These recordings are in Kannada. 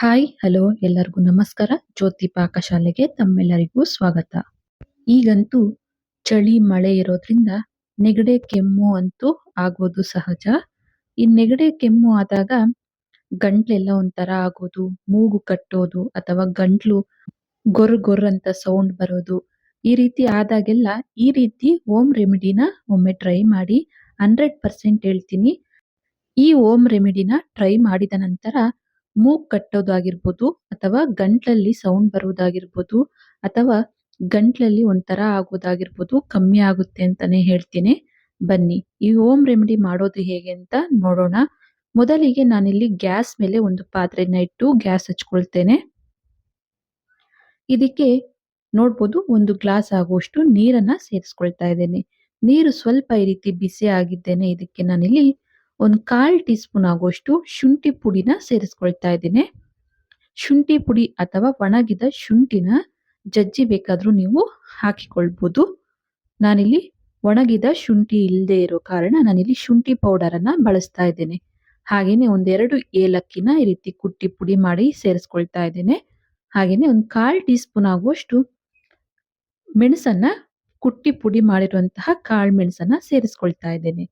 ಹಾಯ್ ಹಲೋ ಎಲ್ಲರಿಗೂ ನಮಸ್ಕಾರ. ಜ್ಯೋತಿ ಪಾಕಶಾಲೆಗೆ ತಮ್ಮೆಲ್ಲರಿಗೂ ಸ್ವಾಗತ. ಈಗಂತೂ ಚಳಿ, ಮಳೆ ಇರೋದ್ರಿಂದ ನೆಗಡೆ, ಕೆಮ್ಮು ಅಂತೂ ಆಗೋದು ಸಹಜ. ಈ ನೆಗಡೆ, ಕೆಮ್ಮು ಆದಾಗ ಗಂಟ್ಲೆಲ್ಲ ಒಂಥರ ಆಗೋದು, ಮೂಗು ಕಟ್ಟೋದು ಅಥವಾ ಗಂಟ್ಲು ಗೊರ್ ಗೊರ್ ಅಂತ ಸೌಂಡ್ ಬರೋದು. ಈ ರೀತಿ ಆದಾಗೆಲ್ಲ ಈ ರೀತಿ ಓಮ್ ರೆಮಿಡಿನ ಒಮ್ಮೆ ಟ್ರೈ ಮಾಡಿ ಹಂಡ್ರೆಡ್ ಪರ್ಸೆಂಟ್ ಹೇಳ್ತೀನಿ. ಈ ಓಮ್ ರೆಮಿಡಿನ ಟ್ರೈ ಮಾಡಿದ ನಂತರ ಮೂಗ್ ಕಟ್ಟೋದಾಗಿರ್ಬೋದು ಅಥವಾ ಗಂಟ್ಲಲ್ಲಿ ಸೌಂಡ್ ಬರುವುದಾಗಿರ್ಬೋದು ಅಥವಾ ಗಂಟ್ಲಲ್ಲಿ ಒಂಥರ ಆಗೋದಾಗಿರ್ಬೋದು ಕಮ್ಮಿ ಆಗುತ್ತೆ ಅಂತಾನೆ ಹೇಳ್ತೀನಿ. ಬನ್ನಿ, ಈ ಹೋಮ್ ರೆಮಿಡಿ ಮಾಡೋದು ಹೇಗೆ ಅಂತ ನೋಡೋಣ. ಮೊದಲಿಗೆ ನಾನಿಲ್ಲಿ ಗ್ಯಾಸ್ ಮೇಲೆ ಒಂದು ಪಾತ್ರೆನ ಇಟ್ಟು ಗ್ಯಾಸ್ ಹಚ್ಕೊಳ್ತೇನೆ. ಇದಕ್ಕೆ ನೋಡ್ಬೋದು ಒಂದು ಗ್ಲಾಸ್ ಆಗುವಷ್ಟು ನೀರನ್ನ ಸೇರಿಸ್ಕೊಳ್ತಾ ಇದ್ದೇನೆ. ನೀರು ಸ್ವಲ್ಪ ಈ ರೀತಿ ಬಿಸಿ ಆಗಿದ್ದೇನೆ, ಇದಕ್ಕೆ ನಾನಿಲ್ಲಿ ಒಂದು ಕಾಲ್ ಟೀ ಸ್ಪೂನ್ ಆಗುವಷ್ಟು ಶುಂಠಿ ಪುಡಿನ ಸೇರಿಸ್ಕೊಳ್ತಾ ಇದ್ದೀನಿ. ಶುಂಠಿ ಪುಡಿ ಅಥವಾ ಒಣಗಿದ ಶುಂಠಿನ ಜಜ್ಜಿ ಬೇಕಾದರೂ ನೀವು ಹಾಕಿಕೊಳ್ಬೋದು. ನಾನಿಲ್ಲಿ ಒಣಗಿದ ಶುಂಠಿ ಇಲ್ಲದೆ ಇರೋ ಕಾರಣ ನಾನಿಲ್ಲಿ ಶುಂಠಿ ಪೌಡರನ್ನು ಬಳಸ್ತಾ ಇದ್ದೇನೆ. ಹಾಗೆಯೇ ಒಂದೆರಡು ಏಲಕ್ಕಿನ ಈ ರೀತಿ ಕುಟ್ಟಿ ಪುಡಿ ಮಾಡಿ ಸೇರಿಸ್ಕೊಳ್ತಾ ಇದ್ದೇನೆ. ಹಾಗೆಯೇ ಒಂದು ಕಾಲ್ ಟೀ ಸ್ಪೂನ್ ಆಗುವಷ್ಟು ಮೆಣಸನ್ನ ಕುಟ್ಟಿ ಪುಡಿ ಮಾಡಿರುವಂತಹ ಕಾಳು ಮೆಣಸನ್ನ ಸೇರಿಸ್ಕೊಳ್ತಾ ಇದ್ದೇನೆ.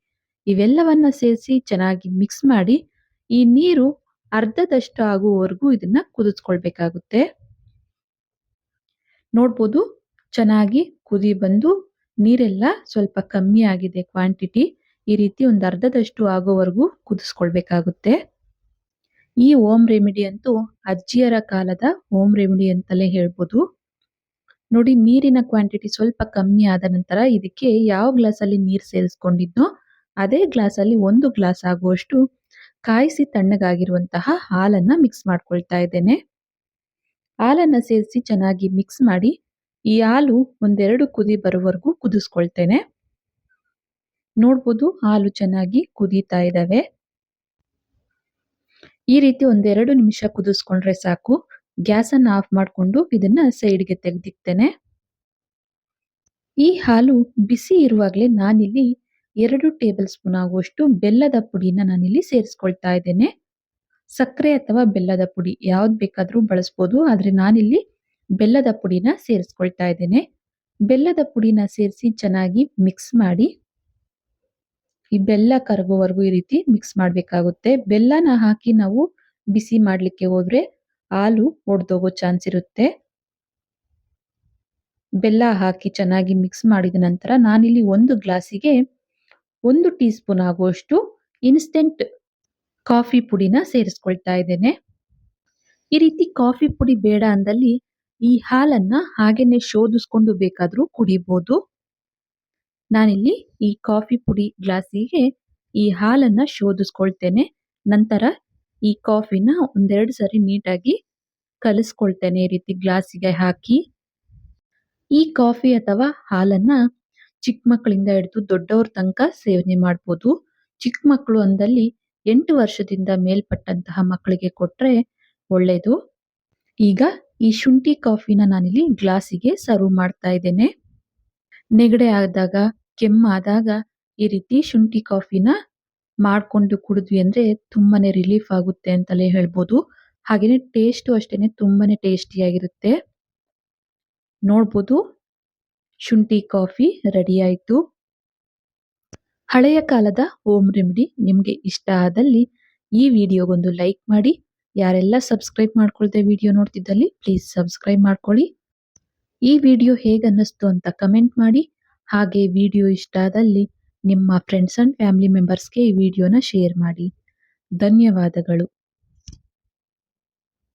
ಇವೆಲ್ಲವನ್ನ ಸೇರಿಸಿ ಚೆನ್ನಾಗಿ ಮಿಕ್ಸ್ ಮಾಡಿ ಈ ನೀರು ಅರ್ಧದಷ್ಟು ಆಗುವವರೆಗೂ ಇದನ್ನ ಕುದಿಸ್ಕೊಳ್ಬೇಕಾಗುತ್ತೆ. ನೋಡ್ಬೋದು ಚೆನ್ನಾಗಿ ಕುದಿ ಬಂದು ನೀರೆಲ್ಲ ಸ್ವಲ್ಪ ಕಮ್ಮಿ ಆಗಿದೆ ಕ್ವಾಂಟಿಟಿ ಈ ರೀತಿ ಒಂದು ಅರ್ಧದಷ್ಟು ಆಗೋವರೆಗೂ ಕುದಿಸ್ಕೊಳ್ಬೇಕಾಗುತ್ತೆ. ಈ ಓಮ್ ರೆಮಿಡಿ ಅಂತೂ ಅಜ್ಜಿಯರ ಕಾಲದ ಓಮ್ ರೆಮಿಡಿ ಅಂತಲೇ ಹೇಳ್ಬೋದು. ನೋಡಿ ನೀರಿನ ಕ್ವಾಂಟಿಟಿ ಸ್ವಲ್ಪ ಕಮ್ಮಿ ಆದ ನಂತರ ಇದಕ್ಕೆ ಯಾವ ಗ್ಲಾಸಲ್ಲಿ ನೀರು ಸೇರಿಸ್ಕೊಂಡಿದ್ನೋ ಅದೇ ಗ್ಲಾಸಲ್ಲಿ ಒಂದು ಗ್ಲಾಸ್ ಆಗುವಷ್ಟು ಕಾಯಿಸಿ ತಣ್ಣಗಾಗಿರುವಂತಹ ಹಾಲನ್ನ ಮಿಕ್ಸ್ ಮಾಡ್ಕೊಳ್ತಾ ಇದ್ದೇನೆ. ಹಾಲನ್ನ ಸೇರಿಸಿ ಚೆನ್ನಾಗಿ ಮಿಕ್ಸ್ ಮಾಡಿ ಈ ಹಾಲು ಒಂದೆರಡು ಕುದಿ ಬರುವವರೆಗೂ ಕುದಿಸ್ಕೊಳ್ತೇನೆ. ನೋಡ್ಬೋದು ಹಾಲು ಚೆನ್ನಾಗಿ ಕುದೀತಾ ಇದ್ದಾವೆ ಈ ರೀತಿ ಒಂದೆರಡು ನಿಮಿಷ ಕುದಿಸ್ಕೊಂಡ್ರೆ ಸಾಕು. ಗ್ಯಾಸ್ ಅನ್ನ ಆಫ್ ಮಾಡಿಕೊಂಡು ಇದನ್ನ ಸೈಡ್ಗೆ ತೆಗೆದಿಕ್ತೇನೆ. ಈ ಹಾಲು ಬಿಸಿ ಇರುವಾಗಲೇ ನಾನಿಲ್ಲಿ ಎರಡು ಟೇಬಲ್ ಸ್ಪೂನ್ ಆಗುವಷ್ಟು ಬೆಲ್ಲದ ಪುಡಿನ ನಾನಿಲ್ಲಿ ಸೇರಿಸ್ಕೊಳ್ತಾ ಇದ್ದೇನೆ. ಸಕ್ಕರೆ ಅಥವಾ ಬೆಲ್ಲದ ಪುಡಿ ಯಾವ್ದು ಬೇಕಾದ್ರೂ ಬಳಸ್ಬೋದು, ಆದ್ರೆ ನಾನಿಲ್ಲಿ ಬೆಲ್ಲದ ಪುಡಿನ ಸೇರಿಸ್ಕೊಳ್ತಾ ಇದ್ದೇನೆ. ಬೆಲ್ಲದ ಪುಡಿನ ಸೇರಿಸಿ ಚೆನ್ನಾಗಿ ಮಿಕ್ಸ್ ಮಾಡಿ, ಈ ಬೆಲ್ಲ ಕರಗೋವರೆಗೂ ಈ ರೀತಿ ಮಿಕ್ಸ್ ಮಾಡಬೇಕಾಗುತ್ತೆ. ಬೆಲ್ಲನ ಹಾಕಿ ನಾವು ಬಿಸಿ ಮಾಡಲಿಕ್ಕೆ ಹೋದ್ರೆ ಹಾಲು ಒಡೆದೋಗೋ ಚಾನ್ಸ್ ಇರುತ್ತೆ. ಬೆಲ್ಲ ಹಾಕಿ ಚೆನ್ನಾಗಿ ಮಿಕ್ಸ್ ಮಾಡಿದ ನಂತರ ನಾನಿಲ್ಲಿ ಒಂದು ಗ್ಲಾಸಿಗೆ ಒಂದು ಟೀ ಸ್ಪೂನ್ ಆಗುವಷ್ಟು ಇನ್ಸ್ಟೆಂಟ್ ಕಾಫಿ ಪುಡಿನ ಸೇರಿಸ್ಕೊಳ್ತಾ ಇದ್ದೇನೆ. ಈ ರೀತಿ ಕಾಫಿ ಪುಡಿ ಬೇಡ ಅಂದಲ್ಲಿ ಈ ಹಾಲನ್ನ ಹಾಗೇನೆ ಶೋಧಿಸ್ಕೊಂಡು ಬೇಕಾದರೂ ಕುಡಿಬಹುದು ನಾನಿಲ್ಲಿ ಈ ಕಾಫಿ ಪುಡಿ ಗ್ಲಾಸಿಗೆ ಈ ಹಾಲನ್ನ ಶೋಧಿಸ್ಕೊಳ್ತೇನೆ. ನಂತರ ಈ ಕಾಫಿನ ಒಂದೆರಡು ಸರಿ ನೀಟಾಗಿ ಕಲಿಸ್ಕೊಳ್ತೇನೆ ಈ ರೀತಿ ಗ್ಲಾಸಿಗೆ ಹಾಕಿ. ಈ ಕಾಫಿ ಅಥವಾ ಹಾಲನ್ನ ಚಿಕ್ಕ ಮಕ್ಕಳಿಂದ ಹಿಡಿದು ದೊಡ್ಡವ್ರ ತನಕ ಸೇವನೆ ಮಾಡಬಹುದು ಚಿಕ್ಕ ಮಕ್ಕಳು ಅಂದಲ್ಲಿ ಎಂಟು ವರ್ಷದಿಂದ ಮೇಲ್ಪಟ್ಟಂತಹ ಮಕ್ಕಳಿಗೆ ಕೊಟ್ರೆ ಒಳ್ಳೆಯದು ಈಗ ಈ ಶುಂಠಿ ಕಾಫಿನ ನಾನಿಲ್ಲಿ ಗ್ಲಾಸಿಗೆ ಸರ್ವ್ ಮಾಡ್ತಾ ಇದ್ದೇನೆ. ನೆಗಡೆ ಆದಾಗ ಕೆಮ್ಮಾದಾಗ ಈ ರೀತಿ ಶುಂಠಿ ಕಾಫಿನ ಮಾಡ್ಕೊಂಡು ಕುಡಿದ್ವಿ ಅಂದ್ರೆ ತುಂಬಾನೇ ರಿಲೀಫ್ ಆಗುತ್ತೆ ಅಂತಲೇ ಹೇಳ್ಬೋದು. ಹಾಗೇನೆ ಟೇಸ್ಟು ಅಷ್ಟೇನೆ ತುಂಬಾನೇ ಟೇಸ್ಟಿಯಾಗಿರುತ್ತೆ. ನೋಡ್ಬೋದು. ಶುಂಠಿ ಕಾಫಿ ರೆಡಿ ಆಯ್ತು ಹಳೆಯ ಕಾಲದ ಹೋಮ್ ರೆಮಿಡಿ ನಿಮಗೆ ಇಷ್ಟ ಆದಲ್ಲಿ ಈ ವಿಡಿಯೋಗೊಂದು ಲೈಕ್ ಮಾಡಿ. ಯಾರೆಲ್ಲ ಸಬ್ಸ್ಕ್ರೈಬ್ ಮಾಡ್ಕೊಳ್ದೆ ವಿಡಿಯೋ ನೋಡ್ತಿದ್ದಲ್ಲಿ ಪ್ಲೀಸ್ ಸಬ್ಸ್ಕ್ರೈಬ್ ಮಾಡ್ಕೊಳ್ಳಿ. ಈ ವಿಡಿಯೋ ಹೇಗೆ ಅನ್ನಿಸ್ತು ಅಂತ ಕಮೆಂಟ್ ಮಾಡಿ. ಹಾಗೆ ವಿಡಿಯೋ ಇಷ್ಟ ಆದಲ್ಲಿ ನಿಮ್ಮ ಫ್ರೆಂಡ್ಸ್ ಆ್ಯಂಡ್ ಫ್ಯಾಮಿಲಿ ಮೆಂಬರ್ಸ್ಗೆ ಈ ವಿಡಿಯೋನ ಶೇರ್ ಮಾಡಿ. ಧನ್ಯವಾದಗಳು.